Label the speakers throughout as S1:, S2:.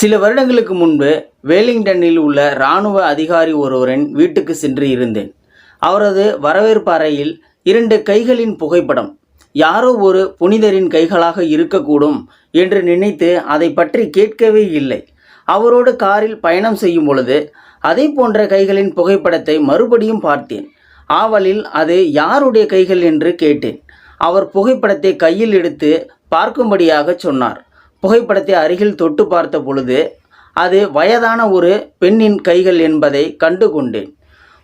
S1: சில வருடங்களுக்கு முன்பு வேலிங்டனில் உள்ள இராணுவ அதிகாரி ஒருவரின் வீட்டுக்கு சென்று இருந்தேன். அவரது வரவேற்பு அறையில் இரண்டு கைகளின் புகைப்படம் யாரோ ஒரு புனிதரின் கைகளாக இருக்கக்கூடும் என்று நினைத்து அதை பற்றி கேட்கவே இல்லை. அவரோடு காரில் பயணம் செய்யும் பொழுது அதே போன்ற கைகளின் புகைப்படத்தை மறுபடியும் பார்த்தேன். ஆவலில் அது யாருடைய கைகள் என்று கேட்டேன். அவர் புகைப்படத்தை கையில் எடுத்து பார்க்கும்படியாக சொன்னார். புகைப்படத்தை அருகில் தொட்டு பார்த்த பொழுது அது வயதான ஒரு பெண்ணின் கைகள் என்பதை கண்டு கொண்டேன்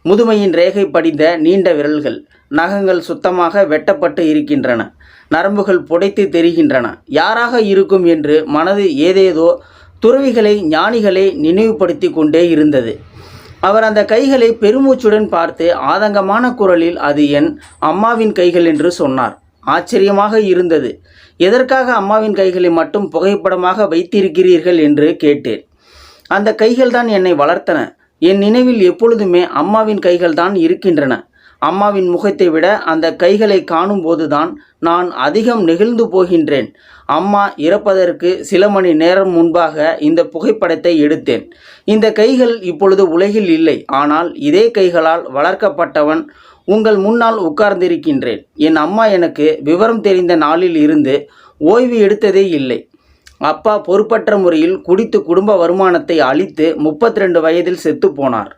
S1: முதுமையின் ரேகை படிந்த நீண்ட விரல்கள் நகங்கள் சுத்தமாக வெட்டப்பட்டு இருக்கின்றன நரம்புகள் புடைத்து தெரிகின்றன. யாராக இருக்கும் என்று மனது ஏதேதோ துறவிகளை ஞானிகளை நினைவுபடுத்தி கொண்டே இருந்தது. அவர் அந்த கைகளை பெருமூச்சுடன் பார்த்து ஆதங்கமான குரலில் அது என் அம்மாவின் கைகள் என்று சொன்னார். ஆச்சரியமாக இருந்தது. எதற்காக அம்மாவின் கைகளை மட்டும் புகைப்படமாக வைத்திருக்கிறீர்கள் என்று கேட்டேன். அந்த கைகள் தான் என்னை வளர்த்தன. என் நினைவில் எப்பொழுதுமே அம்மாவின் கைகள் தான் இருக்கின்றன. அம்மாவின் முகத்தை விட அந்த கைகளை காணும்போதுதான் நான் அதிகம் நெகிழ்ந்து போகின்றேன். அம்மா இறப்பதற்கு சில மணி நேரம் முன்பாக இந்த புகைப்படத்தை எடுத்தேன். இந்த கைகள் இப்பொழுது உலகில் இல்லை. ஆனால் இதே கைகளால் வளர்க்கப்பட்டவன் உங்கள் முன்னால் உட்கார்ந்திருக்கின்றேன். என் அம்மா எனக்கு விவரம் தெரிந்த நாளில் இருந்து ஓய்வு எடுத்ததே இல்லை. அப்பா பொறுப்பற்ற முறையில் குடித்து குடும்ப வருமானத்தை அழித்து முப்பத்தி ரெண்டு வயதில் செத்து போனார்.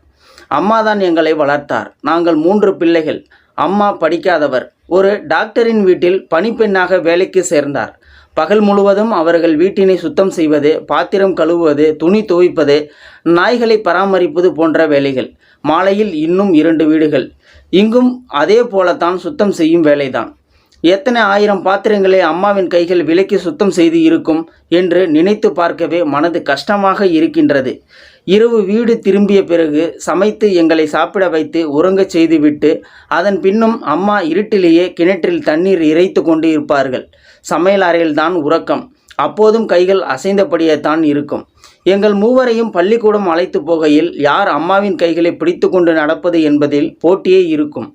S1: அம்மா தான் எங்களை வளர்த்தார். நாங்கள் மூன்று பிள்ளைகள். அம்மா படிக்காதவர். ஒரு டாக்டரின் வீட்டில் பணிப்பெண்ணாக வேலைக்கு சேர்ந்தார். பகல் முழுவதும் அவர்கள் வீட்டினை சுத்தம் செய்வது பாத்திரம் கழுவுவது துணி துவைப்பது நாய்களை பராமரிப்பது போன்ற வேலைகள். மாலையில் இன்னும் இரண்டு வீடுகள். இங்கும் அதே போலத்தான் சுத்தம் செய்யும் வேலைதான். எத்தனை ஆயிரம் பாத்திரங்களை அம்மாவின் கைகள் விலக்கி சுத்தம் செய்து இருக்கும் என்று நினைத்து பார்க்கவே மனது கஷ்டமாக இருக்கின்றது. இரவு வீடு திரும்பிய பிறகு சமைத்து எங்களை சாப்பிட வைத்து உறங்கச் செய்துவிட்டு அதன் பின்னும் அம்மா இருட்டிலேயே கிணற்றில் தண்ணீர் இறைத்து கொண்டு இருப்பார்கள் சமையல் அறையில்தான் உறக்கம். அப்போதும் கைகள் அசைந்தபடியே தான் இருக்கும். எங்கள் மூவரையும் பள்ளிக்கூடம் அழைத்து போகையில் யார் அம்மாவின் கைகளை பிடித்து கொண்டு நடப்பது என்பதில் போட்டியே இருக்கும்.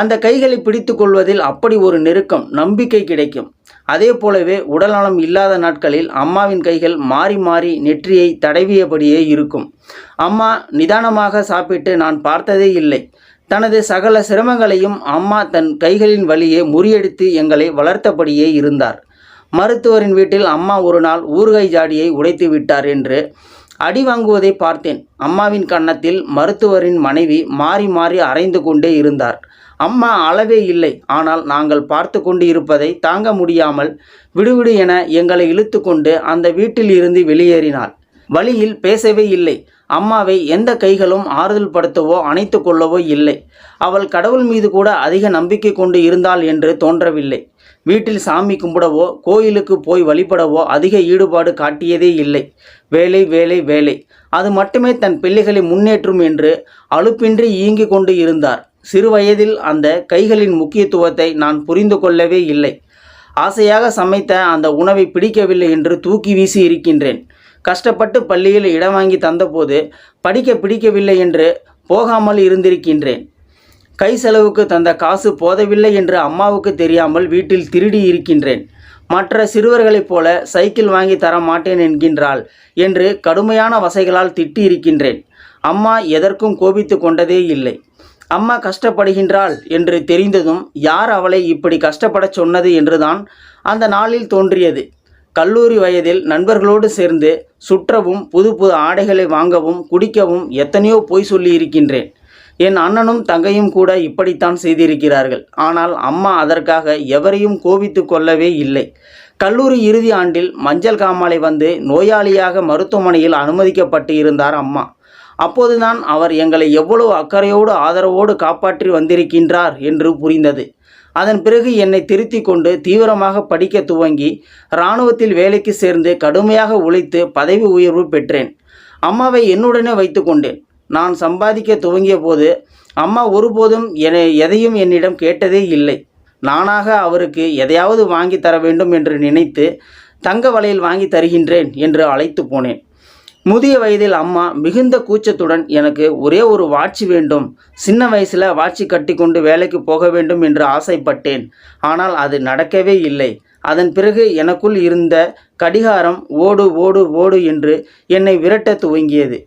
S1: அந்த கைகளை பிடித்து கொள்வதில் அப்படி ஒரு நெருக்கம் நம்பிக்கை கிடைக்கும். அதே போலவே உடல்நலம் இல்லாத நாட்களில் அம்மாவின் கைகள் மாறி மாறி நெற்றியை தடவியபடியே இருக்கும். அம்மா நிதானமாக சாப்பிட்டு நான் பார்த்ததே இல்லை. தனது சகல சிரமங்களையும் அம்மா தன் கைகளின் வழியே முறியடித்து எங்களை வளர்த்தபடியே இருந்தார். மருத்துவரின் வீட்டில் அம்மா ஒரு நாள் ஊறுகாய் ஜாடியை உடைத்து விட்டார் என்று அடி வாங்குவதை பார்த்தேன். அம்மாவின் கன்னத்தில் மருத்துவரின் மனைவி மாறி மாறி அரைந்து கொண்டே இருந்தார். அம்மா அளவே இல்லை. ஆனால் நாங்கள் பார்த்து கொண்டு இருப்பதை தாங்க முடியாமல் விடுவிடு என எங்களை இழுத்து கொண்டு அந்த வீட்டில் இருந்து வெளியேறினாள். வழியில் பேசவே இல்லை. அம்மாவை எந்த கைகளும் ஆறுதல் படுத்தவோ அணைத்து கொள்ளவோ இல்லை. அவள் கடவுள் மீது கூட அதிக நம்பிக்கை கொண்டு இருந்தாள் என்று தோன்றவில்லை. வீட்டில் சாமி கும்பிடவோ கோயிலுக்கு போய் வழிபடவோ அதிக ஈடுபாடு காட்டியதே இல்லை. வேலை வேலை வேலை. அது மட்டுமே தன் பிள்ளைகளை முன்னேற்றும் என்று அலுப்பின்றி இயங்கிக் கொண்டு இருந்தார். சிறுவயதில் அந்த கைகளின் முக்கியத்துவத்தை நான் புரிந்து கொள்ளவே இல்லை. ஆசையாக சமைத்த அந்த உணவை பிடிக்கவில்லை என்று தூக்கி வீசி இருக்கின்றேன். கஷ்டப்பட்டு பள்ளியில் இடம் வாங்கி தந்தபோது படிக்க பிடிக்கவில்லை என்று போகாமல் இருந்திருக்கின்றேன். கை செலவுக்கு தந்த காசு போதவில்லை என்று அம்மாவுக்கு தெரியாமல் வீட்டில் திருடி இருக்கின்றேன். மற்ற சிறுவர்களைப் போல சைக்கிள் வாங்கி தர மாட்டேன் என்கின்றாள் என்று கடுமையான வசைகளால் திட்டி இருக்கின்றேன். அம்மா எதற்கும் கோபித்து கொண்டதே இல்லை. அம்மா கஷ்டப்படுகின்றாள் என்று தெரிந்ததும் யார் அவளை இப்படி கஷ்டப்படச் சொன்னது என்றுதான் அந்த நாளில் தோன்றியது. கல்லூரி வயதில் நண்பர்களோடு சேர்ந்து சுற்றவும் புது புது ஆடைகளை வாங்கவும் குடிக்கவும் எத்தனையோ பொய் சொல்லி இருக்கின்றேன் என் அண்ணனும் தங்கையும் கூட இப்படித்தான் செய்திருக்கிறார்கள். ஆனால் அம்மா அதற்காக எவரையும் கோபித்து கொள்ளவே இல்லை. கல்லூரி இறுதி ஆண்டில் மஞ்சள் காமாலை வந்து நோயாளியாக மருத்துவமனையில் அனுமதிக்கப்பட்டு இருந்தார் அம்மா. அப்போதுதான் அவர் எங்களை எவ்வளவு அக்கறையோடு ஆதரவோடு காப்பாற்றி வந்திருக்கின்றார் என்று புரிந்தது. அதன் பிறகு என்னை திருத்தி கொண்டு தீவிரமாக படிக்க துவங்கி இராணுவத்தில் வேலைக்கு சேர்ந்து கடுமையாக உழைத்து பதவி உயர்வு பெற்றேன். அம்மாவை என்னுடனே வைத்து கொண்டேன். நான் சம்பாதிக்க துவங்கிய போது அம்மா ஒருபோதும் என்னை எதையும் என்னிடம் கேட்டதே இல்லை. நானாக அவருக்கு எதையாவது வாங்கி தர வேண்டும் என்று நினைத்து தங்க வளையல் வாங்கி தருகின்றேன் என்று அழைத்து போனேன். முதிய வயதில் அம்மா மிகுந்த கூச்சத்துடன் எனக்கு ஒரே ஒரு வாட்சி வேண்டும். சின்ன வயசில் வாட்சி கட்டி கொண்டு வேலைக்கு போக வேண்டும் என்று ஆசைப்பட்டேன். ஆனால் அது நடக்கவே இல்லை. அதன் பிறகு எனக்குள் இருந்த கடிகாரம் ஓடு ஓடு ஓடு என்று என்னை விரட்டத் துவங்கியது.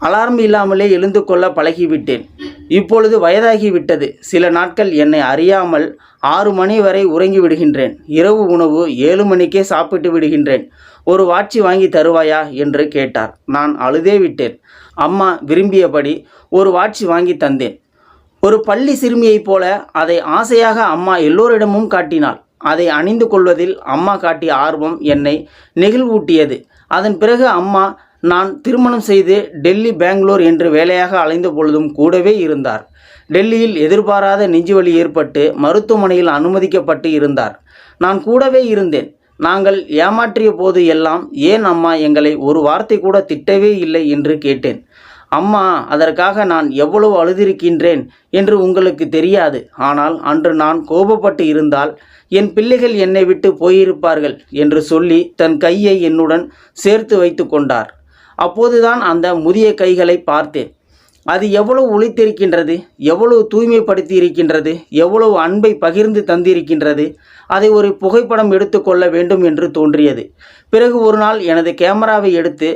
S1: அலாரம் இல்லாமலே எழுந்து கொள்ள பழகிவிட்டேன். இப்பொழுது வயதாகிவிட்டது. சில நாட்கள் என்னை அறியாமல் ஆறு மணி வரை உறங்கி விடுகின்றேன். இரவு உணவு ஏழு மணிக்கே சாப்பிட்டு விடுகின்றேன். ஒரு வாட்சி வாங்கி தருவாயா? என்று கேட்டார். நான் அழுதே விட்டேன். அம்மா விரும்பியபடி ஒரு வாட்சி வாங்கி தந்தேன். ஒரு பள்ளி சிறுமியைப் போல அதை ஆசையாக அம்மா எல்லோரிடமும் காட்டினாள். அதை அணிந்து கொள்வதில் அம்மா காட்டிய ஆர்வம் என்னை நெகிழ்வூட்டியது. அதன் பிறகு அம்மா நான் திருமணம் செய்து டெல்லி பெங்களூர் என்று வேலையாக அலைந்த பொழுதும் கூடவே இருந்தார். டெல்லியில் எதிர்பாராத நெஞ்சுவலி ஏற்பட்டு மருத்துவமனையில் அனுமதிக்கப்பட்டு இருந்தார். நான் கூடவே இருந்தேன். நாங்கள் ஏமாற்றிய போது எல்லாம் ஏன் அம்மா எங்களை ஒரு வார்த்தை கூட திட்டவே இல்லை? என்று கேட்டேன். அம்மா அதற்காக நான் எவ்வளவு அழுதிருக்கின்றேன்? என்று உங்களுக்கு தெரியாது. ஆனால் அன்று நான் கோபப்பட்டு இருந்தால் என் பிள்ளைகள் என்னை விட்டு போயிருப்பார்கள் என்று சொல்லி தன் கையை என்னுடன் சேர்த்து வைத்து கொண்டார். அப்போதுதான் அந்த முதிய கைகளை பார்த்தேன் அது எவ்வளவு உழைத்திருக்கின்றது எவ்வளவு தூய்மைப்படுத்தி இருக்கின்றது எவ்வளவு அன்பை பகிர்ந்து தந்திருக்கின்றது அதை ஒரு புகைப்படம் எடுத்துக்கொள்ள வேண்டும் என்று தோன்றியது. பிறகு ஒரு நாள் எனது கேமராவை எடுத்து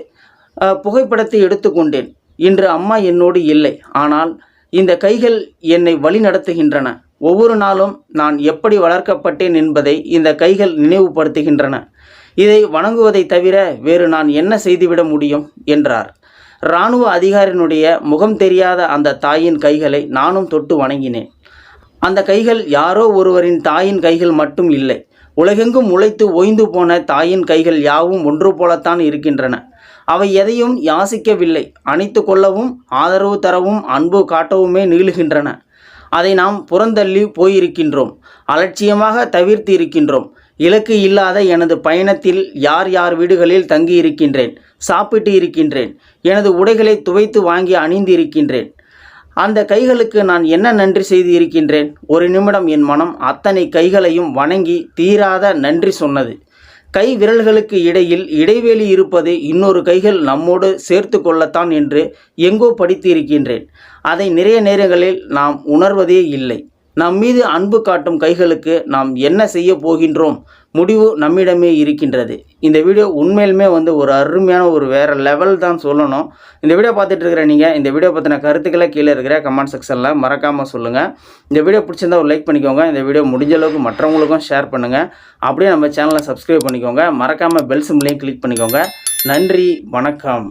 S1: புகைப்படத்தை எடுத்துக்கொண்டேன் இன்று அம்மா என்னோடு இல்லை. ஆனால் இந்த கைகள் என்னை வழி நடத்துகின்றன. ஒவ்வொரு நாளும் நான் எப்படி வளர்க்கப்பட்டேன் என்பதை இந்த கைகள் நினைவுபடுத்துகின்றன. இதை வணங்குவதை தவிர வேறு நான் என்ன செய்துவிட முடியும்? என்றார். இராணுவ அதிகாரியினுடைய முகம் தெரியாத அந்த தாயின் கைகளை நானும் தொட்டு வணங்கினேன். அந்த கைகள் யாரோ ஒருவரின் தாயின் கைகள் மட்டும் இல்லை. உலகெங்கும் உழைத்து ஓய்ந்து போன தாயின் கைகள் யாவும் ஒன்று போலத்தான் இருக்கின்றன. அவை எதையும் யாசிக்கவில்லை. அணைத்து கொள்ளவும் ஆதரவு தரவும் அன்பு காட்டவுமே நீளுகின்றன. அதை நாம் புறந்தள்ளி போயிருக்கின்றோம். அலட்சியமாக தவிர்த்து இருக்கின்றோம் இலக்கு இல்லாத எனது பயணத்தில் யார் யார் வீடுகளில் தங்கி இருக்கின்றேன் சாப்பிட்டு இருக்கின்றேன் எனது உடைகளை துவைத்து வாங்கி அணிந்து இருக்கின்றேன் அந்த கைகளுக்கு நான் என்ன நன்றி செய்து இருக்கின்றேன் ஒரு நிமிடம் என் மனம் அத்தனை கைகளையும் வணங்கி தீராத நன்றி சொன்னது. கை விரல்களுக்கு இடையில் இடைவெளி இருப்பது இன்னொரு கைகள் நம்மோடு சேர்த்து கொள்ளத்தான் என்று எங்கோ படித்து இருக்கின்றேன் அதை நிறைய நேரங்களில் நாம் உணர்வதே இல்லை. நம் மீது அன்பு காட்டும் கைகளுக்கு நாம் என்ன செய்ய போகின்றோம்? முடிவு நம்மிடமே இருக்கின்றது. இந்த வீடியோ உண்மையிலுமே வந்து ஒரு அருமையான ஒரு வேறு லெவல் தான் சொல்லணும். இந்த வீடியோ பார்த்துட்டு இருக்கிற நீங்கள் இந்த வீடியோ பற்றின கருத்துக்களை கீழே இருக்கிற கமெண்ட் செக்ஷனில் மறக்காமல் சொல்லுங்கள் இந்த வீடியோ பிடிச்சிருந்தா ஒரு லைக் பண்ணிக்கோங்க. இந்த வீடியோ முடிஞ்ச அளவுக்கு மற்றவங்களுக்கும் ஷேர் பண்ணுங்கள் அப்படியே நம்ம சேனலை சப்ஸ்கிரைப் பண்ணிக்கோங்க. மறக்காமல் பெல் சிம்லையும் கிளிக் பண்ணிக்கோங்க. நன்றி வணக்கம்.